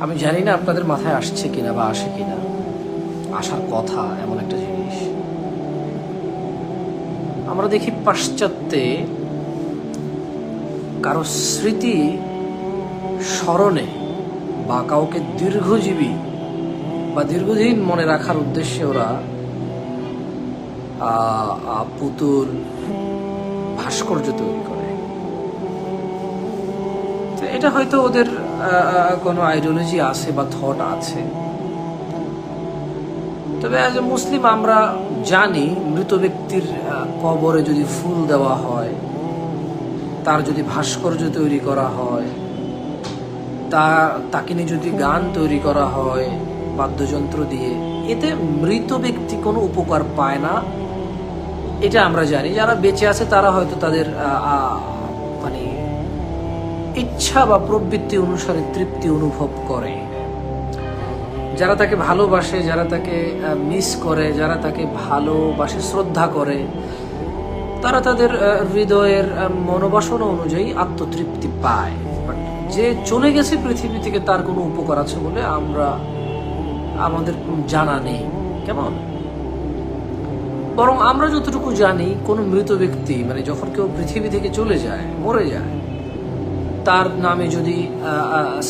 আমি জানি না আপনাদের মাথায় আসছে কিনা বা আসে কিনা। আসার কথা এমন একটা জিনিস। আমরা দেখি পাশ্চাত্যে কারও স্মৃতি স্মরণে বা কাউকে দীর্ঘজীবী বা দীর্ঘদিন মনে রাখার উদ্দেশ্যে ওরা পুতুল ভাস্কর্য তৈরি করে। এটা হয়তো ওদের কোনো আইডিওলজি আছে বা থট আছে? তবে অ্যাজ এ মুসলিম আমরা জানি মৃত ব্যক্তির কবরে যদি ফুল দেওয়া হয়, তার যদি ভাস্কর্য তৈরি করা হয়, তা, তাকে নিয়ে যদি গান তৈরি করা হয়, বাদ্যযন্ত্র দিয়ে, এতে মৃত ব্যক্তি কোনো উপকার পায় না। এটা আমরা জানি। যারা বেঁচে আছে তারা হয়তো তাদের ইচ্ছা বা প্রবৃত্তি অনুসারে তৃপ্তি অনুভব করে। যারা তাকে ভালোবাসে, যারা তাকে মিস করে, যারা তাকে ভালোবাসে, শ্রদ্ধা করে, তারা তাদের হৃদয়ের মনোবাসনা অনুযায়ী আত্মতৃপ্তি পায়। But যে চলে গেছে পৃথিবী থেকে তার কোনো উপকার আছে বলে আমরা, আমাদের জানা নেই। কেমন? বরং আমরা যতটুকু জানি, কোনো মৃত ব্যক্তি মানে যখন কেউ পৃথিবী থেকে চলে যায়, মরে যায় তার নামে যদি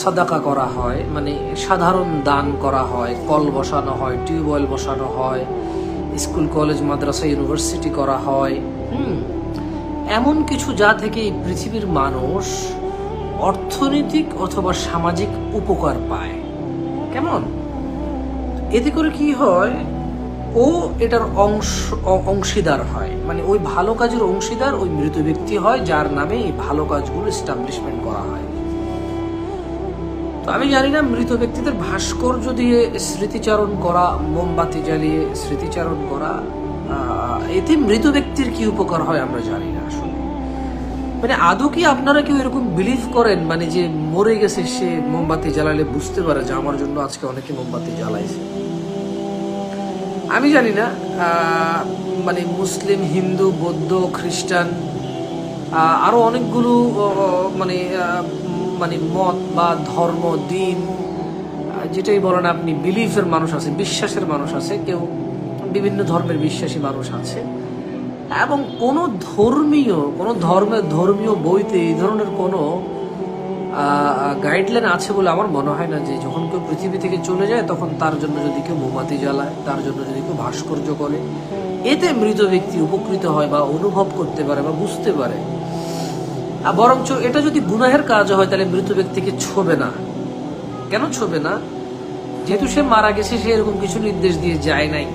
সাদাকা করা হয় মানে সাধারণ দান করা হয়, কল বসানো হয় টিউবওয়েল বসানো হয়, স্কুল, কলেজ, মাদ্রাসা, ইউনিভার্সিটি করা হয় এমন কিছু যা থেকে এই পৃথিবীর মানুষ অর্থনৈতিক অথবা সামাজিক উপকার পায়। কেমন? এতে করে কি হয়? ও এটার অংশ অংশীদার হয়। মানে ওই ভালো কাজের অংশীদার ওই মৃত ব্যক্তি হয়, যার নামে এই ভালো কাজগুলো এস্টাবলিশমেন্ট করা হয়। তো আমি জানি না, মৃত ব্যক্তিদের ভাস্কর্য দিয়ে স্মৃতিচারণ করা, মোমবাতি জ্বালিয়ে স্মৃতিচারণ করা এতে মৃত ব্যক্তির কি উপকার হয় আমরা জানি না আসলে। মানে আদৌ কি আপনারা কেউ এরকম বিলিভ করেন? মানে যে মরে গেছে সে মোমবাতি জ্বালালে বুঝতে পারে যে আমার জন্য আজকে অনেকে মোমবাতি জ্বালাইছে। আমি জানি না মানে মুসলিম, হিন্দু, বৌদ্ধ, খ্রিস্টান আরও অনেকগুলো মানে মানে মত বা ধর্ম, দিন যেটাই বলেন আপনি বিলিফের মানুষ আছে, বিশ্বাসের মানুষ আছে, কেউ বিভিন্ন ধর্মের বিশ্বাসী মানুষ আছে, এবং কোনো ধর্মীয়, কোনো ধর্মের ধর্মীয় বইতে এই ধরনের কোনো গাইডলাইন আছে বলে আমার মনে হয় না যে যখন কেউ পৃথিবী থেকে চলে যায়, তখন তার জন্য যদি কেউ মোমবাতি জ্বালায়, তার জন্য যদি কেউ ভাস্কর্য করে। এতে মৃত ব্যক্তি উপকৃত হয় বা অনুভব করতে পারে বা বুঝতে পারে। আর বরঞ্চ এটা যদি গুনাহের কাজ হয়, তাহলে মৃত ব্যক্তিকে ছোবে না। কেন ছোবে না? যেহেতু সে মারা গেছে, সে এরকম কিছু নির্দেশ দিয়ে যায় নাই।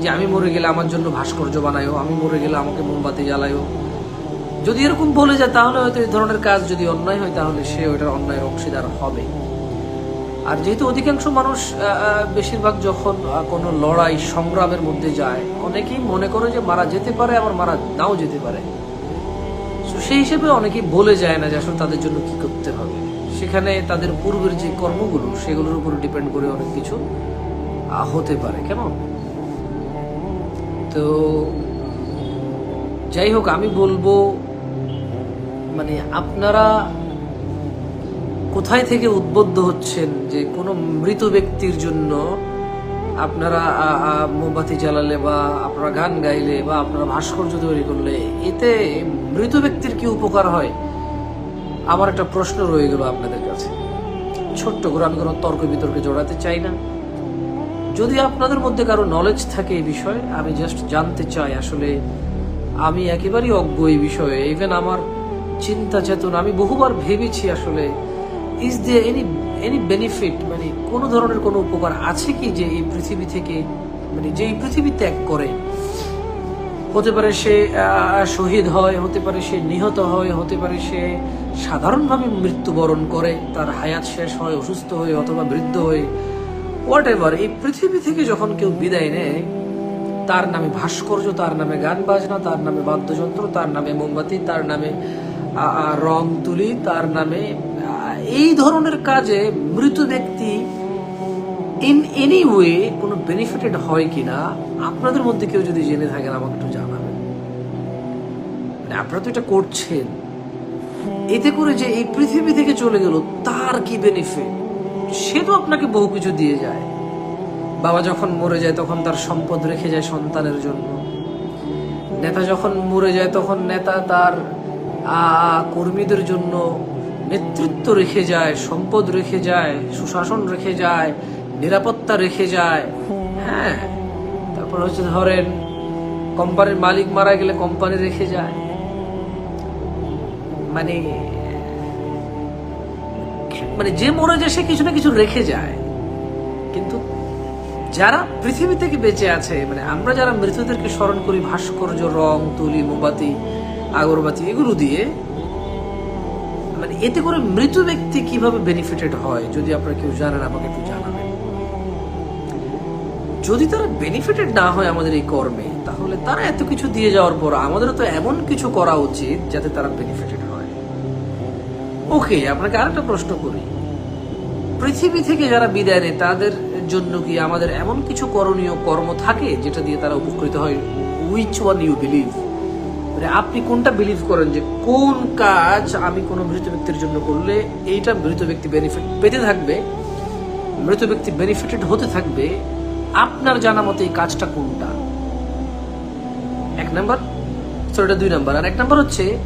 যে আমি মরে গেলে আমার জন্য ভাস্কর্য বানায়ও, আমি মরে গেলে আমাকে মোমবাতি জ্বালায়ও। যদি এরকম বলে যায় তাহলে হয়তো এই ধরনের কাজ যদি অন্যায় হয় তাহলে সে ওইটার অন্যায়ের অংশীদার হবে। আর যেহেতু অধিকাংশ মানুষ বেশিরভাগ যখন কোনো লড়াই সংগ্রামের মধ্যে যায় অনেকেই মনে করে যে মারা যেতে পারে আবার মারা নাও যেতে পারে। So, সেই হিসেবে অনেকেই বলে যায় না যে আসলে তাদের জন্য কি করতে হবে। সেখানে তাদের পূর্বের যে কর্মগুলো সেগুলোর উপর ডিপেন্ড করে অনেক কিছু হতে পারে। কেমন? তো যাই হোক আমি বলব মানে আপনারা কোথায় থেকে উদ্বুদ্ধ হচ্ছেন যে কোনো মৃত ব্যক্তির জন্য আপনারা মোমবাতি জ্বালালে বা আপনারা গান গাইলে বা আপনারা ভাস্কর্য তৈরি করলে, এতে মৃত ব্যক্তির কি উপকার হয়? আমার একটা প্রশ্ন রয়ে গেল আপনাদের কাছে। ছোট্ট করে আমি কোনো তর্ক বিতর্কে জড়াতে চাই না। যদি আপনাদের মধ্যে কারও নলেজ থাকে এই বিষয়ে, আমি জাস্ট জানতে চাই আসলে আমি একেবারেই অজ্ঞ এই বিষয়ে। ইভেন আমার চিন্তা চেতনা, আমি বহুবার ভেবেছি আসলে is there any any benefit মানে কোনো ধরনের কোনো উপকার আছে কি যে এই পৃথিবী থেকে মানে যে এই পৃথিবী ত্যাগ করে? হতে পারে সে শহীদ হয়, হতে পারে সে নিহত হয়, হতে পারে সে সাধারণভাবে মৃত্যুবরণ করে, তার হায়াত শেষ হয়, অসুস্থ হয়ে অথবা বৃদ্ধ হয়ে হোয়াট এভার এই পৃথিবী থেকে যখন কেউ বিদায় নেয়, তার নামে ভাস্কর্য, তার নামে গান বাজনা, তার নামে বাদ্যযন্ত্র, তার নামে মোমবাতি, তার নামে রং তুলি, তার নামে এই ধরনের কাজে মৃত ব্যক্তি ইন এনি ওয়ে কোনো বেনিফিটেড হয় কিনা, আপনাদের মধ্যে কেউ যদি জেনে থাকেন, আমাকে একটু জানাবেন। মানে আপনারা তো এটা করছেন। এতে করে যে এই পৃথিবী থেকে চলে গেল, তার কি বেনিফিট সে তো আপনাকে বহু কিছু দিয়ে যায়। বাবা যখন মরে যায়, তখন তার সম্পদ রেখে যায় সন্তানের জন্য। নেতা যখন মরে যায়, তখন নেতা তার কর্মীদের জন্য নেতৃত্ব রেখে যায়, সম্পদ রেখে যায়, সুশাসন রেখে যায়, নিরাপত্তা রেখে যায়। হ্যাঁ তারপর হচ্ছে ধরেন, কোম্পানির মালিক মারা গেলে কোম্পানি রেখে যায়। মানে মানে যে মরে যায়, সে কিছু না কিছু রেখে যায়। কিন্তু যারা পৃথিবী থেকে বেঁচে আছে মানে আমরা যারা মৃতদেরকে স্মরণ করি, ভাস্কর্য, রং, তুলি, মোমবাতি আগরবাতি, এগুলো দিয়ে মানে এতে করে মৃত ব্যক্তি কীভাবে বেনিফিটেড হয়, যদি আপনারা কেউ জানেন, আমাকে একটু জানাবেন। যদি তারা বেনিফিটেড না হয় আমাদের এই কর্মে, তাহলে তারা এত কিছু দিয়ে যাওয়ার পর আমাদেরও তো এমন কিছু করা উচিত যাতে তারা বেনিফিটেড হয়। ওকে, আপনাকে আরেকটা প্রশ্ন করি। পৃথিবী থেকে যারা বিদায় নেয়, তাদের জন্য কি আমাদের এমন কিছু করণীয় কর্ম থাকে, যেটা দিয়ে তারা উপকৃত হয়? উইচ ওয়ান ইউ বিলিভ মানে আপনি কোনটা বিলিভ করেন যে কোন কাজ আমি কোনো মৃত ব্যক্তির জন্য করলে এইটা মৃত ব্যক্তি বেনিফিট পেতে থাকবে, মৃত ব্যক্তি বেনিফিটেড হতে থাকবে, আপনার জানা মতে এই কাজটা কোনটা? এক নাম্বার? তো এটা দুই নাম্বার। আর এক নাম্বার হচ্ছে,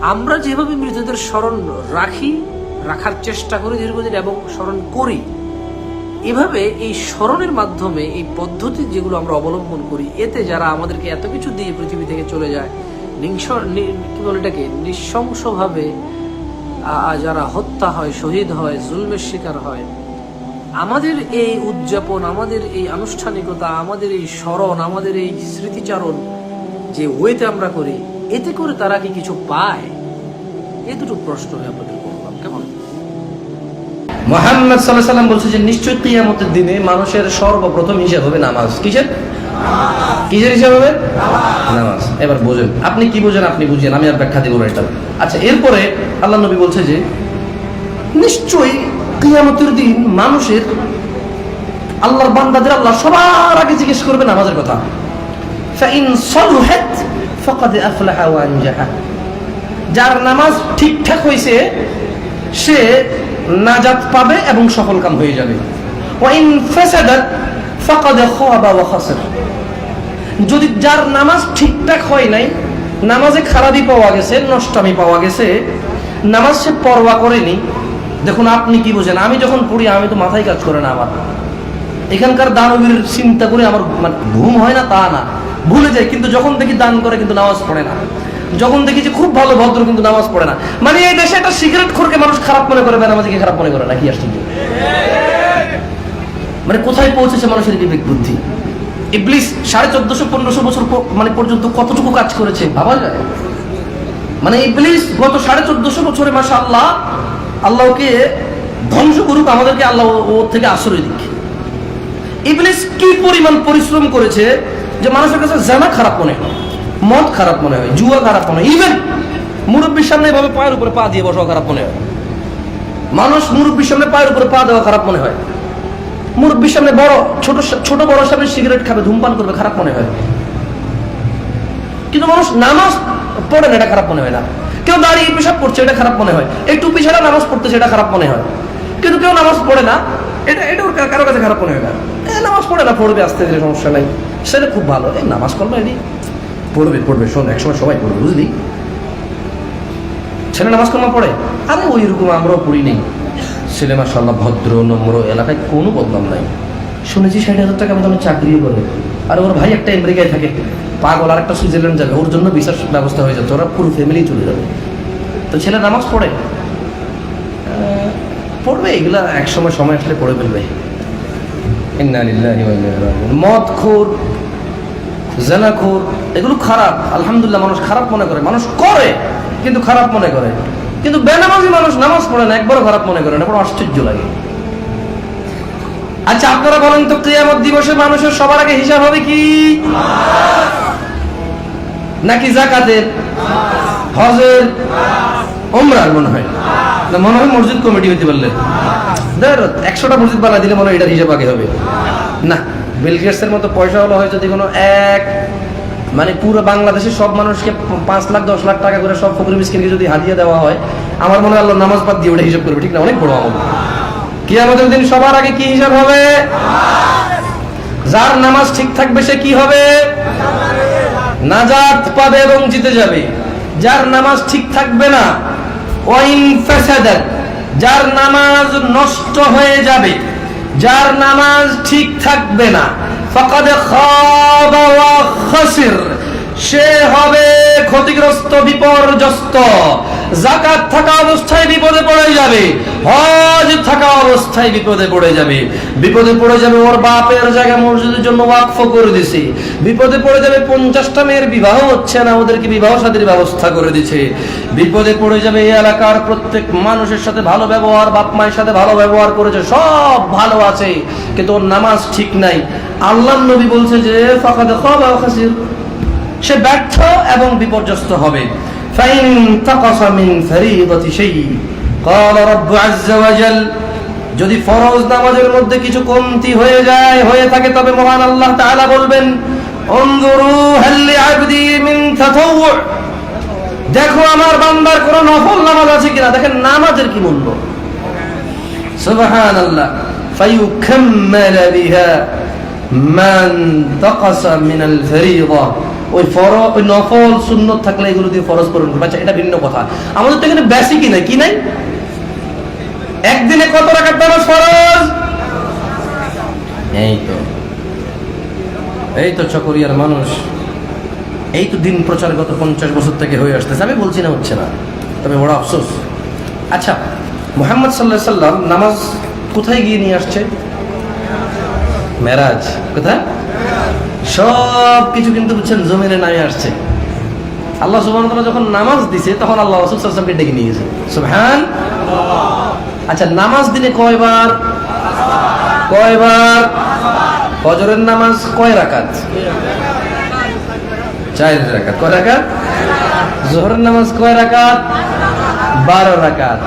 আমরা যেভাবে মৃতদের স্মরণ রাখি, রাখার চেষ্টা করি দীর্ঘদিন এবং স্মরণ করি এভাবে এই স্মরণের মাধ্যমে এই পদ্ধতি যেগুলো আমরা অবলম্বন করি, এতে যারা আমাদেরকে এত কিছু দিয়ে পৃথিবী থেকে চলে যায় নিংস কি বলে এটাকে? নৃশংসভাবে যারা হত্যা হয়, শহীদ হয়, জুলমের শিকার হয়, আমাদের এই উদযাপন, আমাদের এই আনুষ্ঠানিকতা, আমাদের এই স্মরণ, আমাদের এই স্মৃতিচারণ যে ওয়েতে আমরা করি, এতে করে তারা কি কিছু পায়? এ দুটো প্রশ্ন আমি আপনাদের করলাম কেমন মোহাম্মদ সাল্লাহ সাল্লাম বলছে যে নিশ্চয় কিয়ামতের দিনে মানুষের সর্বপ্রথম হিসাব হবে নামাজ। কিসের? কিসের হিসাব হবে? নামাজ। এবার বোঝেন। আপনি কি বোঝেন? আপনি বুঝেন। আমি আর ব্যাখ্যা দিব এটা। আচ্ছা এরপরে আল্লাহ নবী বলছে যে, নিশ্চয়ই কিয়ামতের দিন মানুষের আল্লাহর বান্দাদের আল্লাহ সবার আগে জিজ্ঞেস করবে নামাজের কথা। যার নামাজ ঠিকঠাক হয়েছে সে নাজাত পাবে এবং সফলকাম হয়ে যাবে। যদি যার নামাজ ঠিকঠাক হয় নাই, নামাজে খারাপই পাওয়া গেছে, নষ্টামি পাওয়া গেছে, নামাজ সে পরোয়া করেনি, দেখুন আপনি কি বোঝেন? আমি যখন পড়ি, আমি তো মাথায় কাজ করে না আমার। এখানকার দানবীর চিন্তা করে আমার মানে ঘুম হয় না, তা না। ভুলে যায়, কিন্তু যখন দেখি দান করে, কিন্তু নামাজ পড়ে না। যখন দেখি যে খুব ভালো ভদ্র কিন্তু নামাজ পড়ে না। মানে এই দেশে একটা সিগারেট খোরকে মানুষ খারাপ মনে করে, বেনামাজিকে খারাপ মনে করে না, কি মানে কোথায় পৌঁছেছে মানুষের বিবেক বুদ্ধি? ইবলিস সাড়ে চোদ্দশো, পনেরোশো বছর মানে পর্যন্ত কতটুকু কাজ করেছে, ভাবা যায়? মানে ইবলিস গত সাড়ে চোদ্দশো বছরে মাসা আল্লাহ আল্লাহকে ধ্বংস করুক আমাদেরকে আল্লাহ ওর থেকে আশ্রয় দিক। ইবলিস কি পরিমাণ পরিশ্রম করেছে যে মানুষের কাছে জানা খারাপ মনে হয়? মদ খারাপ মনে হয়, জুয়া খারাপ মনে হয় ইভেন মুরব্বীর সামনে এভাবে পায়ের উপরে পা দিয়ে বসাও খারাপ মনে হয়। মানুষ মুরব্বীর সামনে পায়ের উপরে পা দেওয়া খারাপ মনে হয়। মুরব্বীর সামনে বড়, ছোট ছোট বড় সামনে সিগারেট খাবে, ধূমপান করবে খারাপ মনে হয়। কিন্তু মানুষ নামাজ পড়ে না, এটা খারাপ মনে হয় না। কেউ দাঁড়িয়ে পেশাব করছে, এটা খারাপ মনে হয়। এই টুপি ছাড়া নামাজ পড়তেছে, এটা খারাপ মনে হয়। কিন্তু কেউ নামাজ পড়ে না, এটা এটা ওর কারও কাছে খারাপ মনে হয় না। নামাজ পড়ে না, পড়বে আস্তে ধীরে সমস্যা নাই। সেটা খুব ভালো। এই নামাজ পড়বে এটি পড়বে পড়বে, শোন একসময় সবাই পড়বে, বুঝলি? ছেলে নামাজ কর্মা পড়ে? আরে ওই রকম আমরাও পড়ি নেই। ছেলে মাসাল্লাহ ভদ্র, নম্র, এলাকায় কোনো বদনাম নাই। শুনেছি ষাট হাজার টাকা মতো চাকরিও করে। আর ওর ভাই একটা আমেরিকায় থাকে, পাগল আর একটা সুইজারল্যান্ড যাবে, ওর জন্য বিশেষ ব্যবস্থা হয়ে যাচ্ছে, ওরা পুরো ফ্যামিলি চলে যাবে। তো ছেলে নামাজ পড়ে। পড়বে, এগুলা এক সময় আসলে পড়ে ফেলবে। মদ খোর জেনাখোর এগুলো খারাপ। আলহামদুলিল্লাহ মানুষ খারাপ মনে করে। মানুষ করে, কিন্তু খারাপ মনে করে। কিন্তু বেনামাজি মানুষ নামাজ পড়ে না, একবারও খারাপ মনে করে না। বড় আশ্চর্য লাগে। আচ্ছা আপনারা বলেন তো ক্রিয়ামত দিবসে মানুষের সবার আগে হিসাব হবে কি? নাকি জাকাতের? হজের? ওমরার মনে হয়। না, মনে হয় মসজিদ কমিটি হইতে পারলে। একশোটা মসজিদ বানা দিলে মনে হয় এটার হিসাব আগে হবে। না বিল গেটসের মতো পয়সা হলো হয় যদি কোনো এক মানে পুরো বাংলাদেশের সব মানুষকে পাঁচ লাখ, দশ লাখ টাকা করে সব ফকরি মিসকিনকে যদি হাতিয়ে দেওয়া হয়, আমার মনে হয় আল্লাহ নামাজ বাদ দিয়ে ওটা হিসাব করবে, ঠিক না? অনেক বড় আমল। কিয়ামতের দিন সবার আগে কি হিসাব হবে? যার নামাজ ঠিক থাকবে সে কি হবে? নাজাত পাবে এবং জিতে যাবে। যার নামাজ ঠিক থাকবে না, ওয়াইন ফাসাদাত, যার নামাজ নষ্ট হয়ে যাবে। যার নামাজ ঠিক থাকবে না। ফাকাদ খাবা খাসির। সে হবে ক্ষতিগ্রস্ত, বিপর্যস্ত। জাকাত থাকা অবস্থায় বিপদে পড়ে যাবে, হজ থাকা অবস্থায় বিপদে পড়ে যাবে। বিপদে পড়ে যাবে ওর বাপের জায়গা মসজিদের জন্য ওয়াকফ করে দিছে। বিপদে পড়ে যাবে পঞ্চাশটা মেয়ের বিবাহ হচ্ছে না, ওদেরকে বিবাহ সাদীর ব্যবস্থা করে দিছে। বিপদে পড়ে যাবে এই এলাকার প্রত্যেক মানুষের সাথে ভালো ব্যবহার, বাপ মায়ের সাথে ভালো ব্যবহার করেছে, সব ভালো আছে। কিন্তু ওর নামাজ ঠিক নাই। আল্লাহ নবী বলছে যে ফাঁকা খাসির। সে ব্যর্থ এবং বিপর্যস্ত হবে فإن انتقص من فريضة شيء قال رب عز وجل যদি ফরজ নামাজের মধ্যে কিছু কমতি হয়ে যায় হয়ে থাকে তবে মহান আল্লাহ তাআলা বলবেন انظروا هل لعبدي من تطوع দেখো আমার বান্দার কোন নফল নামাজ আছে কিনা দেখেন নামাজের কি মূল্য সুবহান আল্লাহ ফায়ুকাম্মাল বিহা মান তাকাসা মিনাল ফরিযা ওই ফর ওই নফল সুন্নত থাকলে এগুলো দিয়ে ফরজ পূরণ করবে আচ্ছা এটা ভিন্ন কথা। আমাদের তো এখানে বেসিকই নাই। কি নাই? একদিনে কত রাখার নামাজ ফরজ? এই তো। এই তো চকরিয়ার মানুষ। এই তো দিন প্রচার গত পঞ্চাশ বছর থেকে হয়ে আসতেছে। আমি বলছি না, হচ্ছে না। তবে বড় আফসোস। আচ্ছা মোহাম্মদ সাল্লাহ সাল্লাম নামাজ কোথায় গিয়ে নিয়ে আসছে? মেরাজ। কোথায়? সব কিছু কিন্তু বুঝছেন জমিনে নামে আসছে। আল্লাহ সুবহান যখন নামাজ দিছে, তখন আল্লাহ রাসূল সাল্লাল্লাহু ডেকে নিয়ে গেছে। সুবহান। আচ্ছা নামাজ দিনে কয়বার? কয়বার? ফজরের নামাজ কয় রাকাত? চার রাকাত। কয় রাকাত? জোহরের নামাজ কয় রাকাত? বারো রাকাত।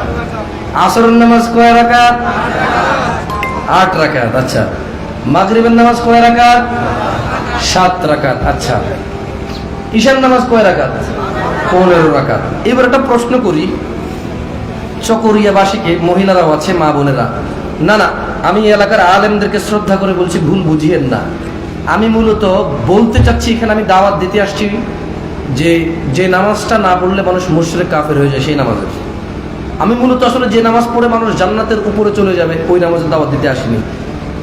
আসরের নামাজ কয় রাকাত? আট রাকাত। আচ্ছা মাগরিবের নামাজ কয় রাকাত? সাত রাকাত আচ্ছা। ঈশান নামাজ কয় রাকাত? পনেরো রাকাত। এবার একটা প্রশ্ন করি। চকরিয়াবাসীকে, মহিলারাও আছে, মা বোনেরা। না না, আমি এলাকার আলেমদেরকে শ্রদ্ধা করে বলছি, ভুল বুঝিয়েন না। আমি মূলত বলতে চাচ্ছি, এখানে আমি দাওয়াত দিতে আসছি যে যে নামাজটা না পড়লে মানুষ মুশরিক, কাফের হয়ে যায়, সেই নামাজের। আমি মূলত আসলে যে নামাজ পড়ে মানুষ জান্নাতের উপরে চলে যাবে, ওই নামাজের দাওয়াত দিতে আসিনি।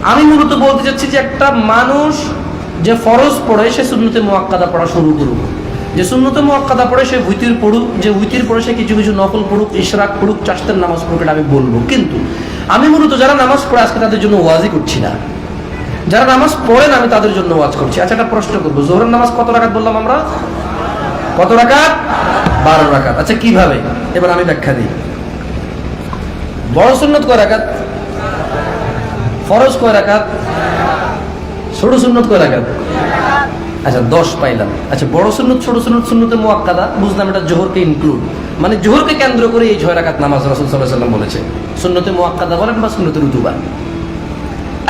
আমি মূলত বলতে চাচ্ছি যে একটা মানুষ যে ফরজ পড়ে সে সুন্নতে মোয়াক্কাদা পড়া শুরু করুক। যে সুন্নতে মোয়াক্কাদা পড়ে সে উইতির পড়ুক, যে উইতির পড়ে সে কিছু কিছু নকল পড়ুক, ইশরাক পড়ুক চাষতের নামাজ পড়ুক এটা আমি বলব। কিন্তু আমি মূলত যারা নামাজ পড়ে আজকে তাদের জন্য ওয়াজই করছি না। যারা নামাজ পড়েন আমি তাদের জন্য ওয়াজ করছি। আচ্ছা একটা প্রশ্ন করব। জোহরের নামাজ কত রাকাত বললাম আমরা? কত রাকাত? বারো রাকাত। আচ্ছা কীভাবে? এবার আমি ব্যাখ্যা দিই। বড় সুন্নত কয় রাকাত? ফরজ কয় রাকাত? ছোট সুন্নত কয় রাকাত? আচ্ছা দশ পাইলাম। আচ্ছা বড় সুন্নত, ছোট সুন্নত, সুন্নতে মোয়াক্কাদা, বুঝলাম এটা জোহরকে ইনক্লুড মানে জোহরকে কেন্দ্র করে এই ছয় রাকাত নামাজ রাসুল সাল্লাহ সাল্লাম বলেছে। সুন্নতে মোয়াক্কাদা বলেন বা সুন্নতে রুতুবা।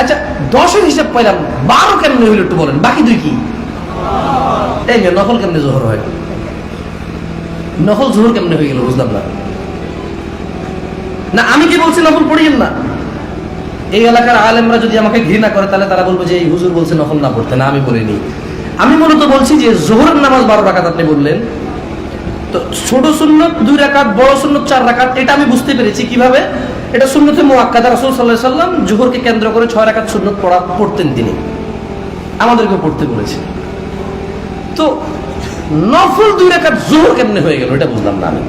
আচ্ছা দশের হিসাব পাইলাম, বারো কেমনে হইল একটু বলেন, বাকি দুই কি? এই মেয়ে নকল কেমনে জোহর হয়? নকল জোহর কেমনে হয়ে গেল, বুঝলাম না। না, আমি কি বলছি নকল পড়িয়েন না? এই এলাকার আলেমরা যদি আমাকে ঘৃণা করে, তাহলে তারা বলব যে, এই হুজুর বলছে নকল না পড়তে। না, আমি বলিনি। আমি মূলত বলছি যে, জোহরের নামাজ বারো রাকাত আপনি বললেন। তো ছোট সুন্নত দুই রাকাত, বড় সুন্নত চার রাকাত, এটা আমি বুঝতে পেরেছি কীভাবে? এটা সুন্নতে মোয়াক্কাদা রাসূল আলাইহি সাল্লাম জোহরকে কেন্দ্র করে ছয় রাকাত সুন্নত পড়া, পড়তেন তিনি। আমাদেরকে পড়তে বলেছে। তো নফল দুই রাকাত জোহর কেমনে হয়ে গেল, এটা বুঝলাম না আমি।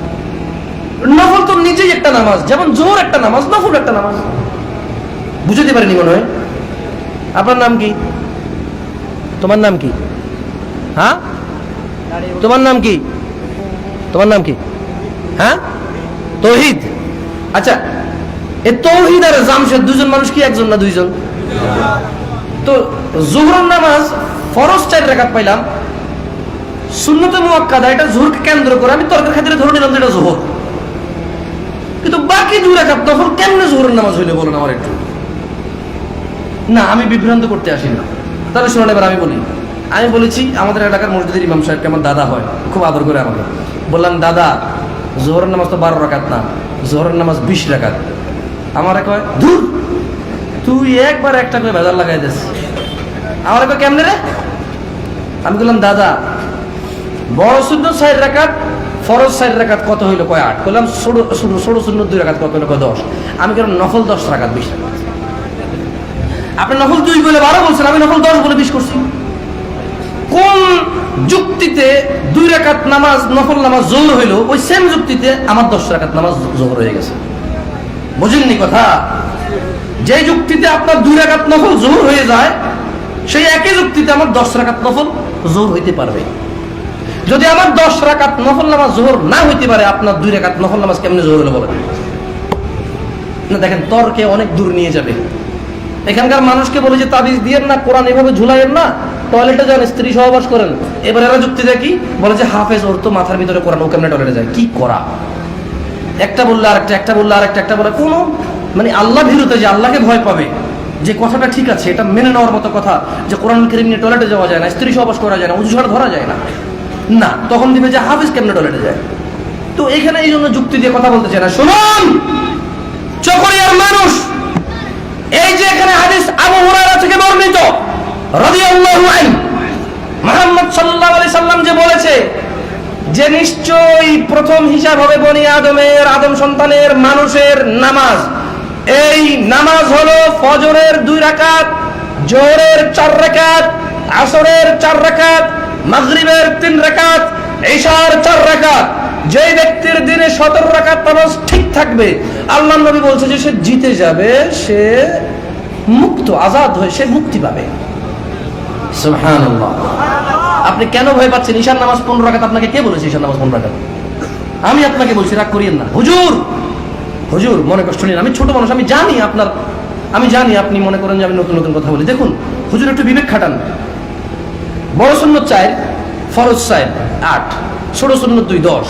নফল তো নিজেই একটা নামাজ, যেমন জোহর একটা নামাজ, নফল একটা নামাজ। বুঝতে পারিনি মনে হয়। আপনার নাম কি? তোমার নাম কি? হ্যাঁ? তোমার নাম কি? তোমার নাম কি? হ্যাঁ? তৌহিদ। আচ্ছা এ তৌহিদ আর জামশেদ দুজন মানুষ কি একজন না দুইজন? তো জোহরের নামাজ ফরজ চার রেখাত পাইলাম। শূন্যতে মুয়াক্কাদা, এটা জোহরকে কেন্দ্র করে। আমি তর্কের খাতিরে ধরে নিলাম এটা জোহর। কিন্তু বাকি দুই রেখাত তখন কেমনে জোহরের নামাজ হইলে বলুন আমার একটু। না, আমি বিভ্রান্ত করতে আসি না তাহলে শুনুন, এবার আমি বলি। আমি বলেছি, আমাদের এলাকার মসজিদের ইমাম সাহেবকে আমার দাদা হয়, খুব আদর করে আমাকে। বললাম, দাদা, জোহরের নামাজ তো বারো রাকাত না, জোহরের নামাজ বিশ রাকাত। আমার কয় ধুর, তুই একবার একটা করে ভেজাল লাগাই দিস। আমার একবার কেমনে রে? আমি বললাম, দাদা, বড় শূন্য সাইড রাখাত ফরজ সাইড রাখাত কত হইল কয় আট? বললাম ষোলো ষোলো ষোলো শূন্য দুই রাখাত কত হইল কয় দশ? আমি কেন নফল দশ রাখাত বিশ রাখাত আপনি নফল দুই বলে বারো বলছেন, আমি নফল দশ বলে বিশ করছি। কোন যুক্তিতে দুই রাকাত নামাজ, নফল নামাজ জোর হইল, ওই সেম যুক্তিতে আমার দশ রাকাত নামাজ জোর হয়ে গেছে। বুঝেননি কথা? যে যুক্তিতে আপনার দুই রাকাত নফল জোর হয়ে যায়, সেই একই যুক্তিতে আমার দশ রাকাত নফল জোর হইতে পারবে। যদি আমার দশ রাকাত নফল নামাজ জোহর না হইতে পারে, আপনার দুই রাকাত নফল নামাজ কেমনে জোহর হলো বলেন? না দেখেন, তর্কে অনেক দূর নিয়ে যাবে। এখানকার মানুষকে বলে যে তাবিজ দিয়েন না, কোরআন এভাবে ঝুলাইয়েন না টয়লেটে যান, স্ত্রী সহবাস করেন। এবার এরা যুক্তি কি? বলে যে, হাফেজ ওর তো মাথার ভিতরে কোরআন, ও কেমনে টয়লেটে যায়? কি করা? একটা বললে আরেকটা, একটা বললে আরেকটা, একটা বলে কোনো মানে আল্লাহ ভীরুতে যে আল্লাহকে ভয় পাবে, যে কথাটা ঠিক আছে, এটা মেনে নেওয়ার মতো কথা, যে কোরআন কেরিম নিয়ে টয়লেটে যাওয়া যায় না, স্ত্রী সহবাস করা যায় না উজুসার ধরা যায় না না, তখন দিবে যে হাফেজ কেমনে টয়লেটে যায়? তো এখানে এই জন্য যুক্তি দিয়ে কথা বলতে চায় না। শুনুন! চকরিয়ার মানুষ এই যে এখানে হাদিস আবু হুরায়রা থেকে বর্ণিত, রাদিয়াল্লাহু আনহু, মুহাম্মদ সাল্লাল্লাহু আলাইহি সাল্লাম যে বলেছে যে নিশ্চয়ই প্রথম হিসাব হবে বনি আদমের, আদম সন্তানের মানুষের নামাজ। এই নামাজ হলো ফজরের দুই রাকাত, জোহরের চার রাকাত, আসরের চার রাকাত, মাগরিবের তিন রাকাত, ঈশার চার রাকাত। যে ব্যক্তির দিনে সতেরো রাকাত নামাজ ঠিক থাকবে। আল্লাহ নবী বলছে যে সে জিতে যাবে সে মুক্ত আজাদ হয়ে সে মুক্তি পাবে। আপনি কেন ভয় পাচ্ছেন? ঈশান নামাজ পনেরো রাখাত আপনাকে কে বলেছে ঈশান নামাজ পনেরো রাখাত আমি আপনাকে বলছি রাগ করিয়েন না। হুজুর! হুজুর মনে কষ্ট নিন। আমি ছোট মানুষ আমি জানি আপনার আমি জানি আপনি মনে করেন যে আমি নতুন নতুন কথা বলি। দেখুন হুজুর একটু বিবেক খাটান। বড় শূন্য চার ফরজ চার আট ছোট শূন্য দুই দশ।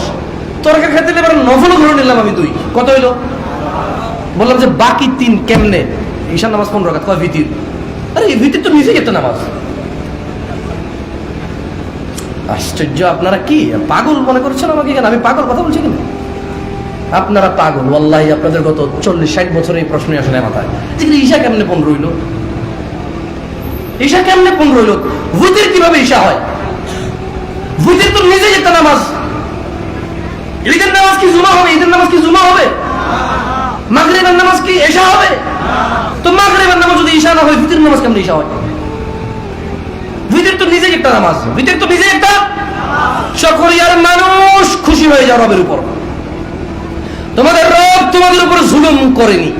তরকা খেতে এবার নফল ধরে নিলাম আমি দুই। কত হইল? বললাম যে বাকি তিন কেমনে? ঈশান নামাজ পনেরো রাখাত ভিতির? আরে, এই ভিতির তো নিজেই একটা নামাজ। আশ্চর্য, আপনারা কি? পাগল মনে করছেন আমাকে কেন আমি পাগল কথা বলছি কেন? আপনারা পাগল, ওয়াল্লাহি, আপনাদের গত চল্লিশ, ষাট বছর এই প্রশ্নই আসলে মাথায়। যে কিন্তু ঈশা কেমনে পনেরো রইল ঈশা কেমনে পনেরো রইল ভূতের কীভাবে ঈশা হয়? ভূতের তো নিজে যেতে নামাজ। ঈদের নামাজ কি জুমা হবে? ঈদের নামাজ কি জুমা হবে? মাগরিবের নামাজ কি এশা হবে? তো মাগরিবের নামাজ যদি ঈশা না হয় ভূতের নামাজ কেমনে ঈশা হয়? ভিতর তো নিজে একটা নামাজ। ভিতর তো নিজে একটা সকরিয়ার মানুষ খুশি হয়ে যাও রবের উপর। তোমাদের রব তোমাদের উপর জুলুম করেনি।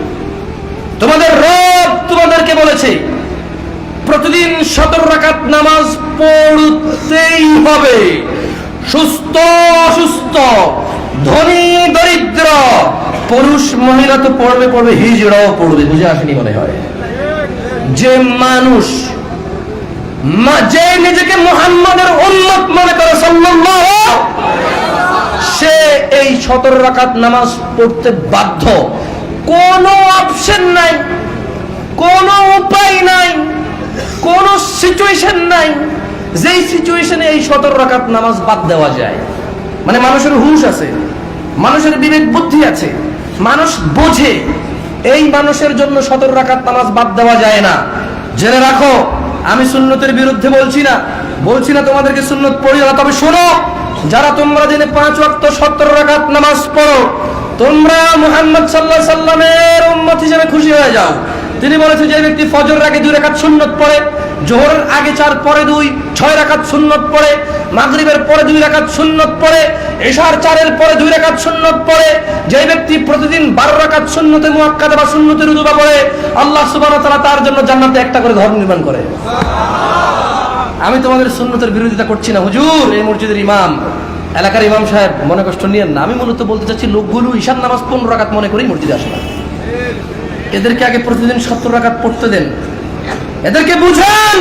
তোমাদের রব তোমাদেরকে বলেছে, প্রতিদিন সতেরো রাকাত নামাজ পড়তেই হবে। সুস্থ, অসুস্থ। ধনী, দরিদ্র, পুরুষ, মহিলা তো পড়বে পড়বে, হিজড়াও পড়বে, বুঝে আসেনি মনে হয়। যে মানুষ যে নিজেকে মুহাম্মাদের উম্মত মনে করে সে এই সতেরো রাকাত নামাজ পড়তে বাধ্য। কোনো অপশন নাই, কোনো উপায় নাই, কোনো সিচুয়েশন নাই, যেই সিচুয়েশনে এই সতেরো রাকাত নামাজ বাদ দেওয়া যায়। মানে মানুষের হুঁশ আছে। মানুষের বিবেক বুদ্ধি আছে। মানুষ বোঝে। এই মানুষের জন্য সতর রাখার নামাজ বাদ দেওয়া যায় না। জেনে রাখো, আমি সুন্নতের বিরুদ্ধে বলছি না। বলছি না তোমাদেরকে সুন্নত পড়িও না তবে শোনো, যারা তোমরা দিনে পাঁচ ওয়াক্ত সত্তর রাখাত নামাজ পড়ো, তোমরা মুহাম্মদ সাল্লাহ সাল্লামের উন্মত হিসেবে খুশি হয়ে যাও। তিনি বলেছেন যে ব্যক্তি ফজর আগে দুই রাকাত সুন্নত পড়ে জোহরের আগে চার পরে দুই ছয় রাকাত সুন্নত পড়ে মাগরিবের পরে দুই রাকাত সুন্নত পড়ে এশার চারের পরে দুই রাকাত সুন্নত পড়ে। যে ব্যক্তি প্রতিদিন বারো রাকাত সুন্নতে মুয়াক্কাদা বা সুন্নতের রুদুবা পড়ে আল্লাহ সুবহানাহু ওয়া তাআলা তার জন্য জান্নাতে একটা করে ঘর নির্মাণ করে। আমি তোমাদের সুন্নতের বিরোধিতা করছি না হুজুর এই মসজিদের ইমাম এলাকার ইমাম সাহেব মনে কষ্ট নিয়েন না। আমি মূলত বলতে চাচ্ছি লোকগুলো ঈশান নামাজ পনেরো রাকাত মনে করেই মসজিদে আসে না। এদেরকে আগে প্রতিদিন সত্তর রাকাত পড়তে দেন। এদেরকে বুঝান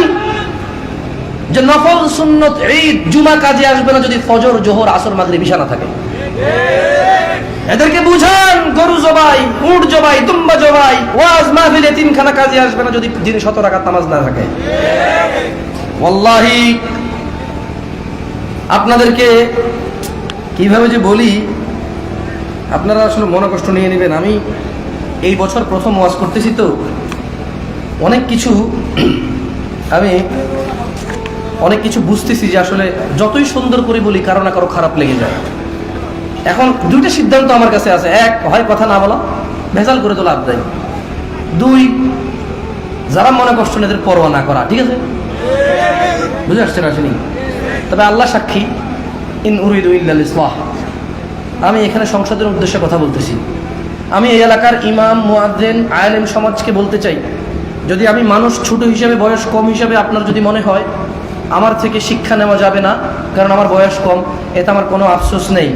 যে নফল, সুন্নত এই জুমা কাজে আসবে না যদি ফজর, জোহর, আসর মাগরি বিছানা থাকে। এদেরকে বুঝান, গরু জবাই, উট জবাই তুম্বা জবাই, ওয়াজ মাহফিলে তিনখানা কাজে আসবে না যদি দিনে শত রাকাত নামাজ না থাকে। ওয়াল্লাহি, আপনাদেরকে কীভাবে যে বলি, আপনারা আসলে মনে কষ্ট নিয়ে নেবেন। আমি এই বছর প্রথম ওয়াজ করতেছি তো। অনেক কিছু আমি অনেক কিছু বুঝতেছি যে আসলে যতই সুন্দর করে বলি, কারও না কারও খারাপ লেগে যায়। এখন দুইটা সিদ্ধান্ত আমার কাছে আছে। এক, হয় কথা না বলা, ভেজাল করে তো লাভ দেয় দুই, যারা মনে কষ্ট নেই এদের পরোয়া না করা, ঠিক আছে? বুঝে আসছেন আসেনি? তবে আল্লাহ সাক্ষী, ইন উরিদু ইসলাহ। আমি এখানে সংসদের উদ্দেশ্যে কথা বলতেছি। আমি এই এলাকার ইমাম মুয়াদ্দিন আলেম সমাজকে বলতে চাই, যদি আমি মানুষ ছোট হিসেবে, বয়স কম হিসেবে আপনার যদি মনে হয়, আমার থেকে শিক্ষা নেওয়া যাবে না, কারণ আমার বয়স কম, এতে আমার কোনো আফসোস নেই।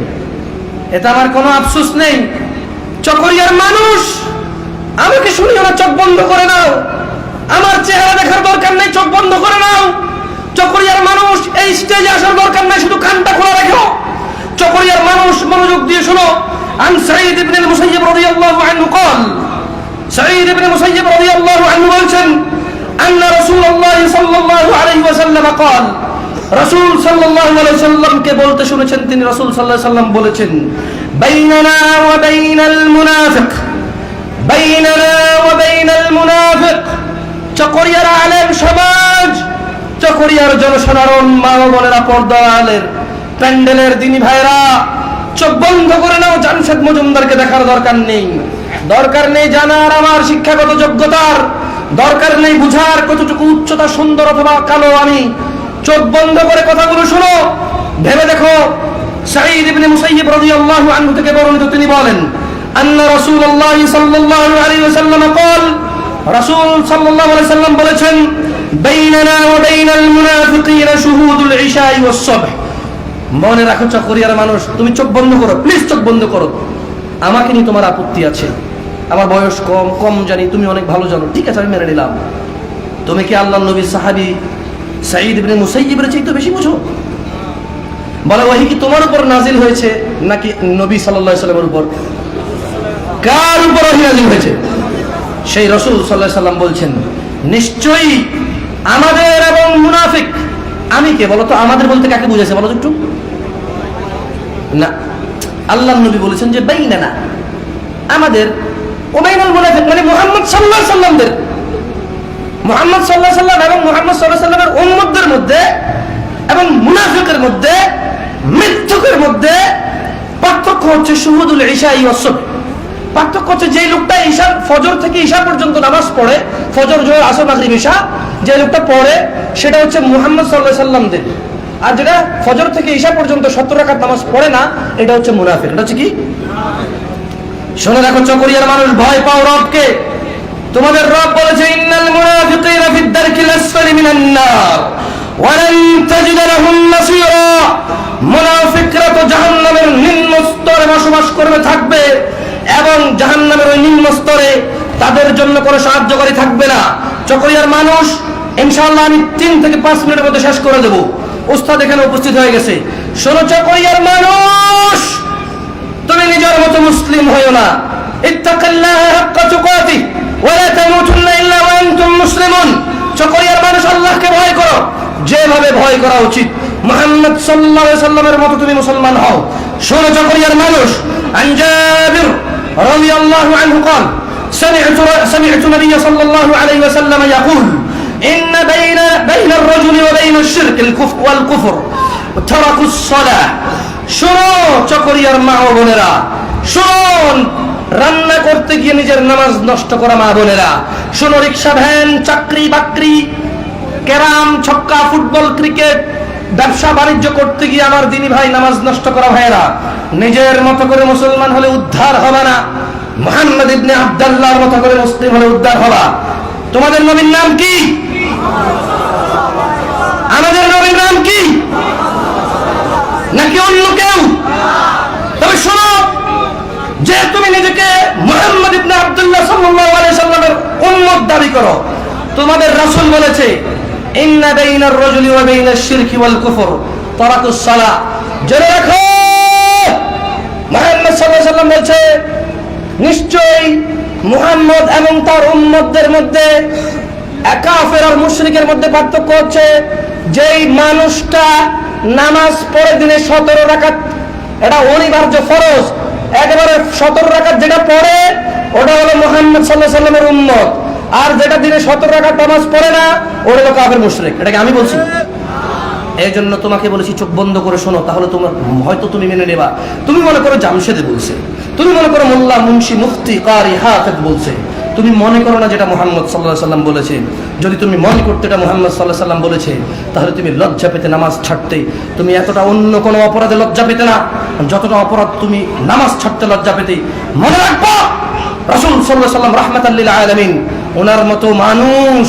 এতে আমার কোনো আফসোস নেই। চকরিয়ার মানুষ, আমাকে শুনিও না চোখ বন্ধ করে নাও। আমার চেহারা দেখার দরকার নেই, চোখ বন্ধ করে নাও। চকরিয়ার মানুষ, এই স্টেজে আসার দরকার নাই, শুধু কানটা খোলা রেখো। চকরিয়ার মানুষ মনোযোগ দিয়ে শোনো। عن سعيد بن المسيب رضي الله عنه قال سعيد بن المسيب رضي الله عنه বলছেন أن رسول الله صلى الله عليه وسلم قال রসুল সাল্লাল্লাহু আলাইহি সাল্লামকে বলতে শুনেছেন তিনি রসুল সাল্লাল্লাহু আলাইহি সাল্লাম বলেছেন বাইনানা ওয়া বাইনাল মুনাফিক বাইনানা ওয়া বাইনাল মুনাফিক চকরিয়ার আলেম সমাজ চকরিয়ার জনসাধারণ মা ও বোনেরা পর্দা আলের প্যান্ডেলের দিনী ভাইরা চোখ বন্ধ করে নাও জামশেদ মজুমদারকে দেখার দরকার নেই দরকার নেই জানার আমার শিক্ষাগত যোগ্যতার দরকার নেই বুঝার কতটুকু উচ্চতা সুন্দর অথবা কালো আমি চোখ বন্ধ করে কথাগুলো শোনো ভেবে দেখো সাঈদ ইবনে মুসাইয়িব রাদিয়াল্লাহু আনহু থেকে বর্ণিত তিনি বলেন আন্না রাসূলুল্লাহ সাল্লাল্লাহু আলাইহি ওয়াসাল্লাম قال রাসূল সাল্লাল্লাহু আলাইহি সাল্লাম বলেছেন বাইনানা ওয়া বাইনাল মুনাফিকিনা শুহুদুল ইশা'i ওয়াস সাবহ মনে রাখো চকরিয়ার মানুষ, তুমি চোখ বন্ধ করো প্লিজ চোখ বন্ধ করো। আমাকে নিয়ে তোমার আপত্তি আছে। আমার বয়স কম কম জানি, তুমি অনেক ভালো জানো। ঠিক আছে, আমি মেনে নিলাম। তুমি কি আল্লাহ নবী সাহাবি সাঈদ ইবনে মুসাইয়িবের চাইতে বেশি বুঝো? বলে ওহি কি তোমার উপর নাজিল হয়েছে, নাকি নবী সাল্লাল্লাহু আলাইহি সাল্লামের উপর? কার উপর ওহি নাজিল হয়েছে? সেই রসুল সাল্লাল্লাহু সাল্লাম বলছেন, নিশ্চয়ই আমাদের এবং মুনাফিক। আমি কে? বলো তো, আমাদের বলতে কাকে বুঝেছে বলো একটু। না আল্লাহ নবী বলেছেন যে বাইনা না আমাদের মুনাফিক মানে আলাইহি সাল্লামদের। মোহাম্মদ সাল্লাহ সাল্লাম এবং মোহাম্মদ সাল্লাহ সাল্লামের মধ্যে এবং মুনাফিকের মধ্যে মৃত্যুকের মধ্যে পার্থক্য হচ্ছে শুহুদুল ঈশা ইয়সব পার্থক্য হচ্ছে যে লোকটা ঈশা ফজর থেকে ঈশা পর্যন্ত নামাজ পড়ে, ফজর, জোহর, আসর, মাগরিব, ঈশা, যে লোকটা পড়ে, সেটা হচ্ছে মুহাম্মদ সাল্লাহ সাল্লামদের। আর যেটা ফজর থেকে ঈশা পর্যন্ত সত্তর রাকাত নামাজ পড়ে না, এটা হচ্ছে মুনাফিক। এটা হচ্ছে কি? শুনে রাখো চকরিয়ার মানুষ ভয় পাও রবকে। তোমাদের রব বলেছে, ইন্নাল ফিদ দারকিল আসফালি মিনান নার। তাজিদ লাহুম নাসীরা। মুনাফিকরা তো জাহান্নামের নিম্ন স্তরে বসবাস করবে, থাকবে। এবং জাহান্নামের ওই নিম্ন স্তরে তাদের জন্য কোনো সাহায্যকারী থাকবে না। চকরিয়ার মানুষ, ইনশাআল্লাহ আমি তিন থেকে পাঁচ মিনিটের মধ্যে শেষ করে দেবো। উস্তাদ এখানে উপস্থিত হয়ে গেছে শোনো চকরিয়ার মানুষ তুমি নিজের মতো মুসলিম হইও না ইত্তাকিল্লাহ হাক্কা তুকাতি ওয়ালা তামুতুন্না ইল্লা ওয়া আনতুম মুসলিমুন চকরিয়ার মানুষ আল্লাহকে ভয় করো যেভাবে ভয় করা উচিত মুহাম্মদ সাল্লাল্লাহু আলাইহি সাল্লামের মতো তুমি মুসলমান হও শোনো চকরিয়ার মানুষ আন জাবির রাদিয়াল্লাহু আনহু قال سمعت سمعت النبي صلى الله عليه وسلم يقول إن بين بين الرجل وبين الشرك الكفر والكفر تركوا الصلاة শোনো চকরিয়ার মা ও বোনেরা শোন রান্না করতে গিয়ে নিজের নামাজ নষ্ট করা মা বোনেরা শোনো রিক্সা ভ্যান চাকরি বাকরি ক্যারাম ছক্কা ফুটবল ক্রিকেট ব্যবসা বাণিজ্য করতে গিয়ে আমার দিনী ভাই নামাজ নষ্ট করা ভাইয়েরা নিজের মতো করে মুসলমান হলে উদ্ধার হবে না মোহাম্মদ ইবনে আব্দাল্লাহর মতো করে মুসলিম হলে উদ্ধার হবা তোমাদের নবীর নাম কি আমাদের নবীর নাম কি? নাকি অন্য কেউ? তবে শোনো, যে তুমি নিজেকে মোহাম্মদ ইবনে আব্দুল্লাহ সাল্লাল্লাহু আলাইহি সাল্লামের উম্মত দাবি করো, তোমাদের রাসূল বলেছে, ইন্না বাইনার রাজুলি ওয়া বাইনাশ শিরকি ওয়াল কুফর তারাকুস সালাহ। জেনে রাখো, মুহাম্মদ সাল্লাল্লাহু আলাইহি সাল্লাম বলছে, নিশ্চয়ই মুহাম্মদ এবং তার উম্মতদের মধ্যে কাফের আর মুশরিকের মধ্যে পার্থক্য হচ্ছে যেই মানুষটা নামাজ পড়ে দিনে সতেরো রাকাত, এটা অনিবার্য ফরজ। একেবারে সতেরো রাকাত যেটা পড়ে, ওটা হলো মোহাম্মদ সাল্লাহ সাল্লামের উম্মত। আর যেটা দিনে সতেরো রাখার নামাজ পড়ে না ওর হলো কাফের মুশরিক। এটাকে আমি বলছি এই জন্য তোমাকে বলেছি, চোখ বন্ধ করে শোনো, তাহলে তোমার হয়তো তুমি মেনে নেবা। তুমি মনে করো জামশেদে বলছে। তুমি মনে করো মোল্লা মুন্সি মুফতি কারি হাফেদ বলছে। তুমি মনে করো না যেটা মোহাম্মদ সাল্লাহ সাল্লাম বলেছে। যদি তুমি মনে করতে এটা মোহাম্মদ সাল্লাহ সাল্লাম বলেছে, তাহলে তুমি লজ্জা পেতে নামাজ ছাড়তে। তুমি এতটা অন্য কোনো অপরাধে লজ্জা পেতে না। যতটা অপরাধ তুমি নামাজ ছাড়তে লজ্জা পেতে, মনে রাখব, রাসুল সাল্লাহ সাল্লাম রহমতাল্লিল আলমিন, ওনার মতো মানুষ,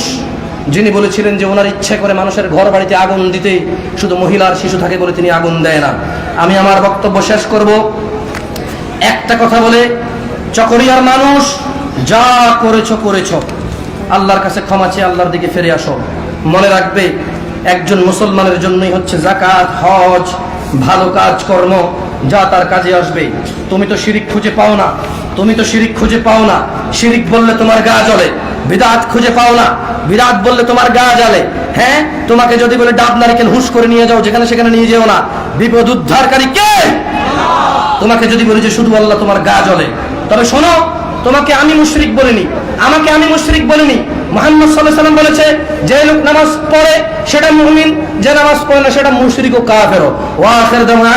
যিনি বলেছিলেন যে ওনার ইচ্ছে করে মানুষের ঘর বাড়িতে আগুন দিতে, শুধু মহিলার শিশু থাকে বলে তিনি আগুন দেয় না। আমি আমার বক্তব্য শেষ করব। একটা কথা বলে, চকরিয়ার মানুষ যা করেছ করেছ। আল্লাহর কাছে ক্ষমা চেয়ে আল্লাহর দিকে ফিরে আসো। মনে রাখবে, একজন মুসলমানের জন্যই হচ্ছে জাকাত হজ, ভালো কাজ কর্ম যা তার কাজে আসবে। তুমি তো শিরিক খুঁজে পাও না। তুমি তো শিরিক খুঁজে পাও না। শিরিক বললে তোমার গা জ্বলে। বিদাত খুঁজে পাও না। বিরাট বললে তোমার গা জ্বালে। হ্যাঁ তোমাকে যদি বলে ডাব নারিকেল হুশ করে নিয়ে যাও, যেখানে সেখানে নিয়ে যেও না। বিপদ উদ্ধারকারী কে? তোমাকে যদি বলি যে শুধু আল্লাহ তোমার গা জ্বলে। তবে শোনো তোমাকে আমি মুশরিক বলিনি, আমাকে আমি মুশরিক বলিনি। মোহাম্মদ সাল্লাম বলেছে, যে লোক নামাজ পড়ে, সেটা মুমিন, যে নামাজ পড়ে না, সেটা মুশরিক ও কাফেরও। ওয়াখের দাওয়া